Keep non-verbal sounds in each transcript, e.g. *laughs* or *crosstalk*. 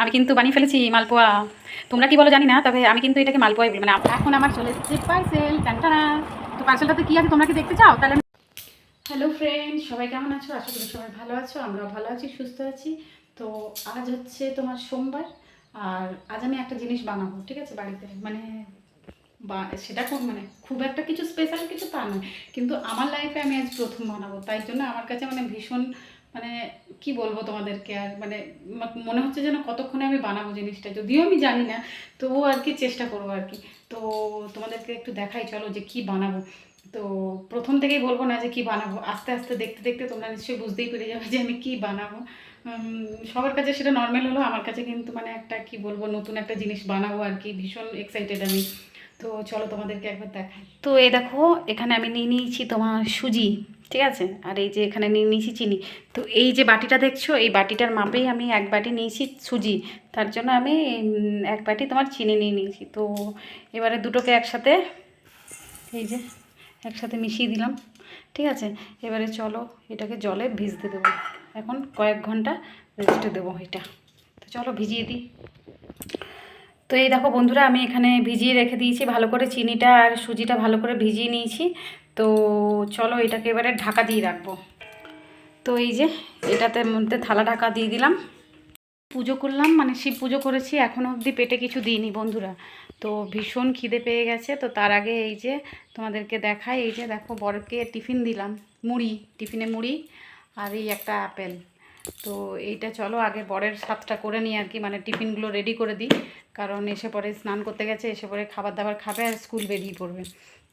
আমি কিন্তু বানিয়ে ফেলেছি মালপোয়া। তোমরা কি বলো জানি না, তবে আমি কিন্তু এটাকে মালপোয়াই বলি। মানে এখন আমার চলে এসেছে পার্সেল তো পার্সেলটাতে কী আছে তোমরা কি দেখতে চাও? তাহলে হ্যালো ফ্রেন্ড সবাই কেমন আছো? আশা করি সবাই ভালো আছো, আমরাও ভালো আছি, সুস্থ আছি। তো আজ হচ্ছে তোমার সোমবার, আর আজ আমি একটা জিনিস বানাবো, ঠিক আছে? বাড়িতে মানে বা, সেটা খুব মানে খুব একটা কিছু স্পেশাল কিছু তা নয়। কিন্তু আমার লাইফে আমি আজ প্রথম বানাবো, তাই জন্য আমার কাছে মানে ভীষণ মানে কি বলব তোমাদেরকে আর? মানে মনে হচ্ছে যেন কতক্ষণে আমি বানাবো জিনিসটা। যদিও আমি জানি না, তবুও আর কি চেষ্টা করব আর কি। তো তোমাদেরকে একটু দেখাই, চলো যে কি বানাবো। তো প্রথম থেকেই বলব না যে কি বানাবো। আস্তে আস্তে দেখতে দেখতে তোমরা নিশ্চয়ই বুঝতেই পেরে যাবে যে আমি কি বানাবো। সবার কাছে সেটা নর্মাল হলো আমার কাছে কিন্তু মানে একটা কি বলব, নতুন একটা জিনিস বানাবো আর কি। ভীষণ এক্সাইটেড আমি। তো চলো তোমাদেরকে একবার দেখাই। তো এই দেখো, এখানে আমি নিয়ে নিয়েছি তোমার সুজি, ঠিক আছে? আর এই যে এখানে নিয়ে নিয়েছি চিনি। তো এই যে বাটিটা দেখছ, এই বাটিটার মাপেই আমি এক বাটি নিয়েছি সুজি। তার জন্য আমি এক বাটি তোমার চিনি নিয়ে নিয়েছি। তো এবারে দুটোকে একসাথে, এই যে একসাথে মিশিয়ে দিলাম, ঠিক আছে? এবারে চলো এটাকে জলে ভিজতে দেবো। এখন কয়েক ঘণ্টা রেস্টে দেবো এটা। তো চলো ভিজিয়ে দিই। তো এই দেখো বন্ধুরা, আমি এখানে ভিজিয়ে রেখে দিয়েছি ভালো করে চিনিটা আর সুজিটা ভালো করে ভিজিয়ে নিয়েছি। তো চলো এটাকে এবারে ঢাকা দিয়ে রাখব। তো এই যে এটাতে মধ্যে থালা ঢাকা দিয়ে দিলাম। পুজো করলাম মানে শিব পুজো করেছি এখনও অবধি পেটে কিছু দিইনি বন্ধুরা। তো ভীষণ খিদে পেয়ে গেছে, তো তার আগে এই যে তোমাদেরকে দেখাই, এই যে দেখো বরকে টিফিন দিলাম, মুড়ি, টিফিনে মুড়ি আর এই একটা আপেল। তো এইটা চলো আগে বরের সাতটা করে নিই আর কি মানে টিফিনগুলো রেডি করে দিই। কারণ এসে পরে স্নান করতে গেছে, এসে পরে খাবার দাবার খাবে আর স্কুল বেরিয়ে পড়বে।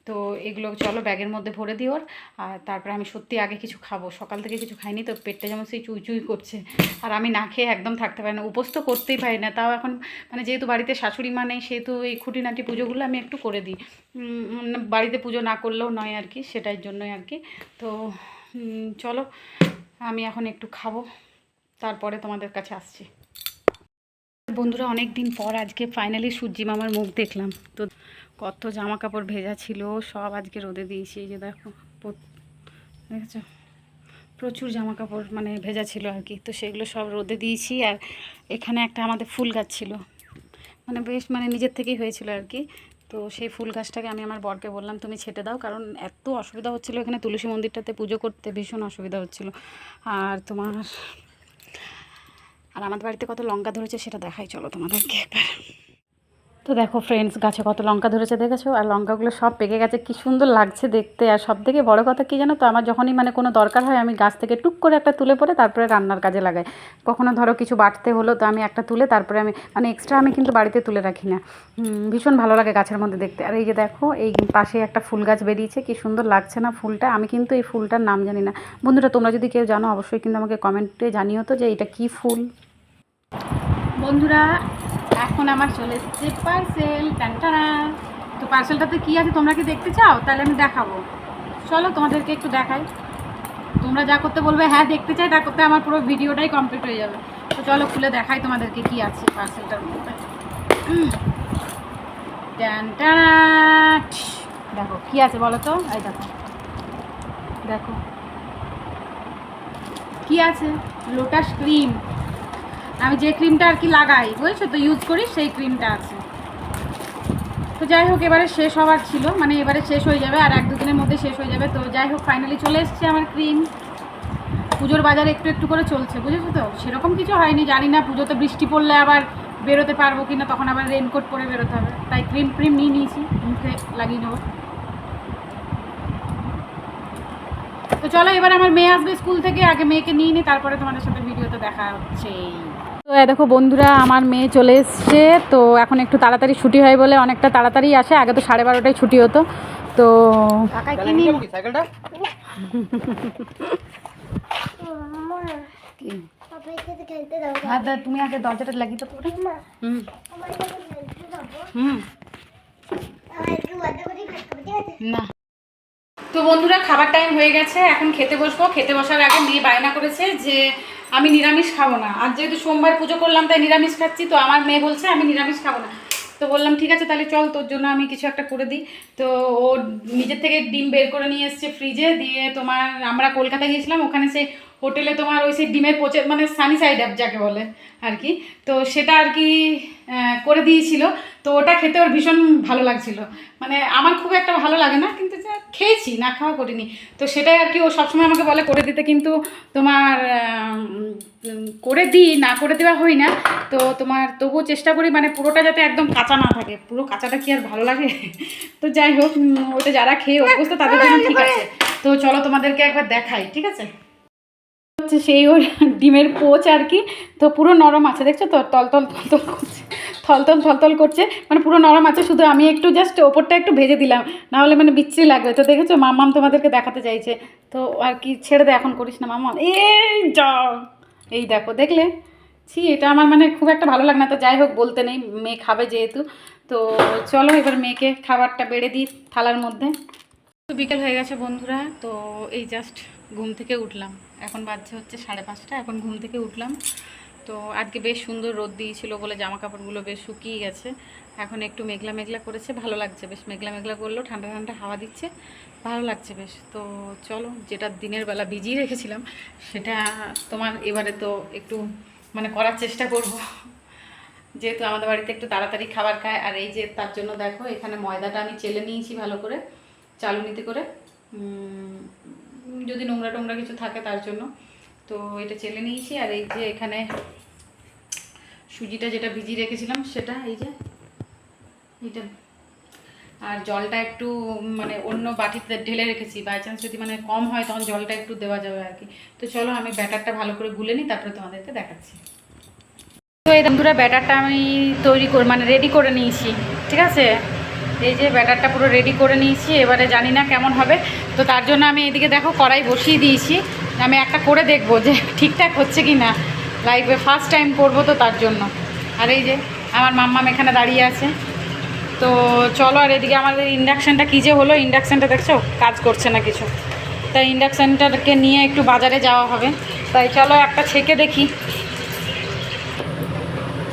তো এগুলো চলো ব্যাগের মধ্যে ভরে দিই ওর, আর তারপরে আমি সত্যি আগে কিছু খাব। সকাল থেকে কিছু খাইনি তো পেটটা যেমন সেই চুই চুই করছে। আর আমি না খেয়ে একদম থাকতে পারি না, উপোস তো করতেই পারি না। তাও এখন মানে যেহেতু বাড়িতে শাশুড়ি মা নেই, সেহেতু এই খুঁটিনাটি পুজোগুলো আমি একটু করে দিই। বাড়িতে পুজো না করলেও নয় আর কি সেটার জন্যই আর কি। তো চলো, আমি এখন একটু খাব। তারপরে তোমাদের কাছে আসছি। বন্ধুরা অনেক দিন পর আজকে ফাইনালি সূর্যি মামার মুখ দেখলাম। তো কত জামা কাপড় ভেজা ছিল, সব আজকে রোদে দিয়েছি, এই যে দেখো দেখেছ? প্রচুর জামা কাপড় মানে ভেজা ছিল আর কি, তো সেগুলো সব রোদে দিয়েছি আর এখানে একটা আমাদের ফুল গাছ ছিল। মানে বেশ মানে নিজের থেকেই হয়েছিল আর কি, তো সেই ফুল গাছটাকে আমি আমার বরকে বললাম, তুমি ছেটে দাও, কারণ এত অসুবিধা হচ্ছিল এখানে তুলসী মন্দিরটাতে পুজো করতে, ভীষণ অসুবিধা হচ্ছিল। আর তোমার আর আমাদের বাড়িতে কত লঙ্কা ধরেছে সেটা দেখাই, চলো তোমাদেরকে একবার। তো দেখো ফ্রেন্ডস গাছে কত লঙ্কা ধরেছে, দেখেছ? আর লঙ্কাগুলো সব পেকে গেছে, কি সুন্দর লাগছে দেখতে। আর সব থেকে বড়ো কথা কী জানো তো, আমার যখনই মানে কোনো দরকার হয়, আমি গাছ থেকে টুক করে একটা তুলে পরে তারপরে রান্নার কাজে লাগাই। কখনো ধরো কিছু বাটতে হলো তো আমি একটা তুলে, তারপরে আমি মানে এক্সট্রা আমি কিন্তু বাড়িতে তুলে রাখি না। ভীষণ ভালো লাগে গাছের মধ্যে দেখতে। আর এই যে দেখো, এই পাশে একটা ফুল গাছ বেরিয়েছে, কি সুন্দর লাগছে না ফুলটা? আমি কিন্তু এই ফুলটার নাম জানি না। বন্ধুরা, তোমরা যদি কেউ জানো, অবশ্যই কিন্তু আমাকে কমেন্টে জানিও তো যে এটা কী ফুল। বন্ধুরা, এখন আমার চলে এসেছে পার্সেল টানটানা তো পার্সেলটাতে কী আছে তোমরা কি দেখতে চাও? তাহলে আমি দেখাবো। চলো তোমাদেরকে একটু দেখাই। তোমরা যা করতে বলবে হ্যাঁ দেখতে চাই, তা করতে আমার পুরো ভিডিওটাই কমপ্লিট হয়ে যাবে। তো চলো খুলে দেখাই তোমাদেরকে কি আছে পার্সেলটার মধ্যে। দেখো, কি আছে বলো তো? এই দেখো। দেখো। কি আছে? লোটাস ক্রিম আমি যে ক্রিমটা আর কি লাগাই, বুঝেছ? তো ইউজ করি, সেই ক্রিমটা আছে। তো যাই হোক, এবারে শেষ হওয়ার ছিল। মানে এবারে শেষ হয়ে যাবে, আর এক দুদিনের মধ্যে শেষ হয়ে যাবে। তো যাই হোক ফাইনালি চলে এসছে আমার ক্রিম পুজোর বাজারে একটু একটু করে চলছে, বুঝেছ তো? সেরকম কিছু হয়নি, জানি না, পুজোতে বৃষ্টি পড়লে আবার বেরোতে পারব কি না তখন আবার রেনকোট পরে বেরোতে হবে। তাই ক্রিম ক্রিম নিয়ে নিয়েছি, মুখে লাগিয়ে নেব। তো চলো, এবার আমার মেয়ে আসবে স্কুল থেকে, আগে মেয়েকে নিয়ে নিই তারপরে তোমাদের সাথে ভিডিওতে দেখা হচ্ছে। তো এই দেখো বন্ধুরা আমার মেয়ে চলে এসছে তো এখন একটু তাড়াতাড়ি ছুটি হয় বলে অনেকটা তাড়াতাড়ি আসে আগে তো সাড়ে বারোটায় ছুটি হতো তো হ্যাঁ তুমি আগে দরজাটা লাগিয়ে তো না। তো বন্ধুরা খাবার টাইম হয়ে গেছে এখন খেতে বসবো। খেতে বসার আগে মেয়ে বায়না করেছে যে আমি নিরামিষ খাব না। আর যেহেতু সোমবার পুজো করলাম, তাই নিরামিষ খাচ্ছি, তো আমার মেয়ে বলছে, আমি নিরামিষ খাব না। তো বললাম, ঠিক আছে, তাহলে চল, তোর জন্য আমি কিছু একটা করে দিই। তো ও নিজের থেকে ডিম বের করে নিয়ে এসছে ফ্রিজে দিয়ে তোমার, আমরা কলকাতা গিয়েছিলাম, ওখানে সে হোটেলে তোমার ওই সেই ডিমের পচে মানে সানি সাইড অ্যাপ যাকে বলে আর কি তো সেটা আর কি করে দিয়েছিল। তো ওটা খেতে ওর ভীষণ ভালো লাগছিল। মানে আমার খুব একটা ভালো লাগে না, কিন্তু খেয়েছি, না খাওয়া করিনি। তো সেটাই আর কি ও সবসময় আমাকে বলে করে দিতে, কিন্তু তোমার করে দিই, না করে দেওয়া হয় না। তো তোমার তবুও চেষ্টা করি মানে পুরোটা যাতে একদম কাঁচা না থাকে। পুরো কাঁচাটা কি আর ভালো লাগে? *laughs* তো যাই হোক ওটা যারা খেয়ে অভ্যস্ত, তাদের জন্য ঠিক আছে। তো চলো তোমাদেরকে একবার দেখাই, ঠিক আছে? হচ্ছে সেই ওর ডিমের পোচ আর কি। তো পুরো নরম আছে, দেখছ তো? তলতল তলতল করছে। থলতল থলতল করছে। মানে পুরো নরম আছে, শুধু আমি একটু জাস্ট ওপরটা একটু ভেজে দিলাম। নাহলে মানে বিচ্ছিরি লাগবে। তো দেখেছ, মাম্মাম তোমাদেরকে দেখাতে চাইছে। তো আর কি ছেড়ে দে, এখন করিস না মাম্মাম। এই যাও। এই দেখো, দেখলে? ছি, এটা আমার মানে খুব একটা ভালো লাগে না। তো যাই হোক, বলতে নেই, মেয়ে খাবে যেহেতু। তো চলো এবার মেয়েকে খাবারটা বেড়ে দিই থালার মধ্যে। তো বিকেল হয়ে গেছে বন্ধুরা। তো এই জাস্ট ঘুম থেকে উঠলাম। এখন বাজছে হচ্ছে সাড়ে পাঁচটা, এখন ঘুম থেকে উঠলাম। তো আজকে বেশ সুন্দর রোদ দিয়েছিল বলে জামা কাপড়গুলো বেশ শুকিয়ে গেছে। এখন একটু মেঘলা মেঘলা করেছে, ভালো লাগছে বেশ। মেঘলা মেঘলা করলেও ঠান্ডা ঠান্ডা হাওয়া দিচ্ছে, ভালো লাগছে বেশ। তো চলো, যেটা দিনের বেলা ভিজিয়ে রেখেছিলাম, সেটা তোমার এবারে তো একটু মানে করার চেষ্টা করব। যেহেতু আমাদের বাড়িতে একটু তাড়াতাড়ি খাবার খায়, আর এই যে তার জন্য দেখো, এখানে ময়দাটা আমি চেলে নিয়েছি ভালো করে চালুনিতে করে। যদি নোংরা টোংরা কিছু থাকে তার জন্য। তো এটা চেলে নিয়েছি, আর এই যে এখানে সুজিটা যেটা ভিজিয়ে রেখেছিলাম সেটা, এই যে এটা আর জলটা একটু মানে অন্য বাটিতে ঢেলে রেখেছি বাই চান্স যদি মানে কম হয় তখন জলটা একটু দেওয়া যাবে আর কি। তো চলো আমি ব্যাটারটা ভালো করে গুলে নিই, তারপরে তোমাদেরকে দেখাচ্ছি। তো এই বন্ধুরা, ব্যাটারটা আমি তৈরি করে মানে রেডি করে নিয়েছি, ঠিক আছে? এই যে ব্যাটারটা পুরো রেডি করে নিয়েছি, এবারে জানি না কেমন হবে। তো তার জন্য আমি এদিকে দেখো কড়াই বসিয়ে দিয়েছি। আমি একটা করে দেখব যে ঠিকঠাক হচ্ছে কি না। লাইফে ফার্স্ট টাইম করব তো তার জন্য। আর এই যে আমার মাম্মাম এখানে দাঁড়িয়ে আছে। তো চলো আর এদিকে আমাদের ইন্ডাকশানটা কী যে হলো? ইন্ডাকশানটা দেখছ? কাজ করছে না কিছু। তাই ইন্ডাকশানটাকে নিয়ে একটু বাজারে যাওয়া হবে। তাই চলো একটা ছেঁকে দেখি।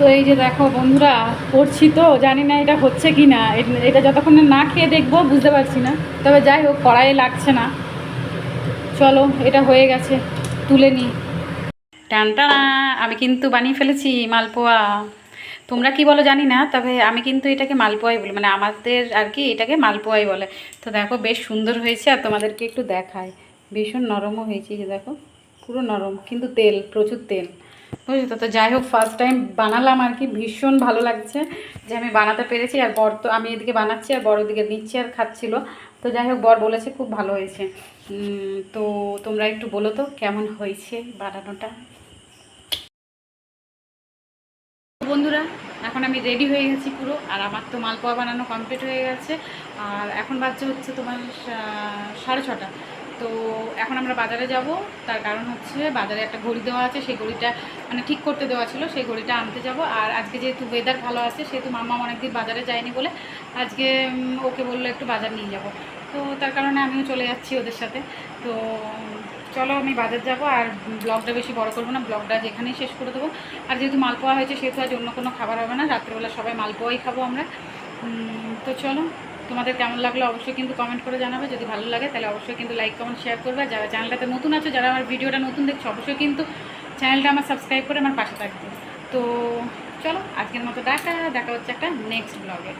তো এই যে দেখো বন্ধুরা করছি তো, জানি না এটা হচ্ছে কি না এটা যতক্ষণ না খেয়ে দেখব, বুঝতে পারছি না। তবে যাই হোক, কড়াইয়ে লাগছে না। চলো, এটা হয়ে গেছে, তুলে নিই। টানটানা আমি কিন্তু বানিয়ে ফেলেছি মালপোয়া। তোমরা কি বলো জানি না, তবে আমি কিন্তু এটাকে মালপোয়াই বলি মানে আমাদের আর কি এটাকে মালপোয়াই বলে। তো দেখো, বেশ সুন্দর হয়েছে, আর তোমাদেরকে একটু দেখায় ভীষণ নরমও হয়েছে যে দেখো, পুরো নরম, কিন্তু তেল, প্রচুর তেল। বুঝছ তো? তো যাই হোক ফার্স্ট টাইম বানালাম আর কি, ভীষণ ভালো লাগছে যে আমি বানাতে পেরেছি। আর বর তো, আমি এদিকে বানাচ্ছি আর বড় দিকে নিচ্ছি আর খাচ্ছিল। তো যাই হোক, বর বলেছে খুব ভালো হয়েছে। তো তোমরা একটু বলো তো, কেমন হয়েছে বানানোটা? বন্ধুরা, এখন আমি রেডি হয়ে গেছি পুরো। আর আমার তো মালপোয়া বানানো কমপ্লিট হয়ে গেছে। আর এখন বাচ্চা হচ্ছে তোমার সাড়ে ছটা। তো এখন আমরা বাজারে যাব। তার কারণ হচ্ছে বাজারে একটা ঘড়ি দেওয়া আছে, সেই ঘড়িটা মানে ঠিক করতে দেওয়া ছিল, সেই ঘড়িটা আনতে যাব। আর আজকে যেহেতু ওয়েদার ভালো আছে, সেহেতু মামা অনেকদিন বাজারে যায়নি বলে আজকে ওকে বলল একটু বাজার নিয়ে যাব। তো তার কারণে আমিও চলে যাচ্ছি ওদের সাথে। তো, চলো আমি বাজার যাব, আর ব্লগটা বেশি বড় করব না, ব্লগটা যেখানেই শেষ করে দেবো। আর যেহেতু মালপোয়া হয়েছে, সেহেতু আজ অন্য কোনো খাবার হবে না, রাত্রেবেলা সবাই মালপোয়াই খাব আমরা। তো চলো। তোমাদের কেমন লাগল অবশ্যই কিন্তু কমেন্ট করে জানাবে। যদি ভালো লাগে তাহলে অবশ্যই কিন্তু লাইক কমেন্ট শেয়ার করবে। যারা চ্যানেলটাতে নতুন আছো, যারা আমার ভিডিওটা নতুন দেখছ, অবশ্যই কিন্তু চ্যানেলটা আমার সাবস্ক্রাইব করে আমার পাশে থাকবে। তো চলো, আজকের মতো দেখা দেখা হচ্ছে একটা নেক্সট ব্লগে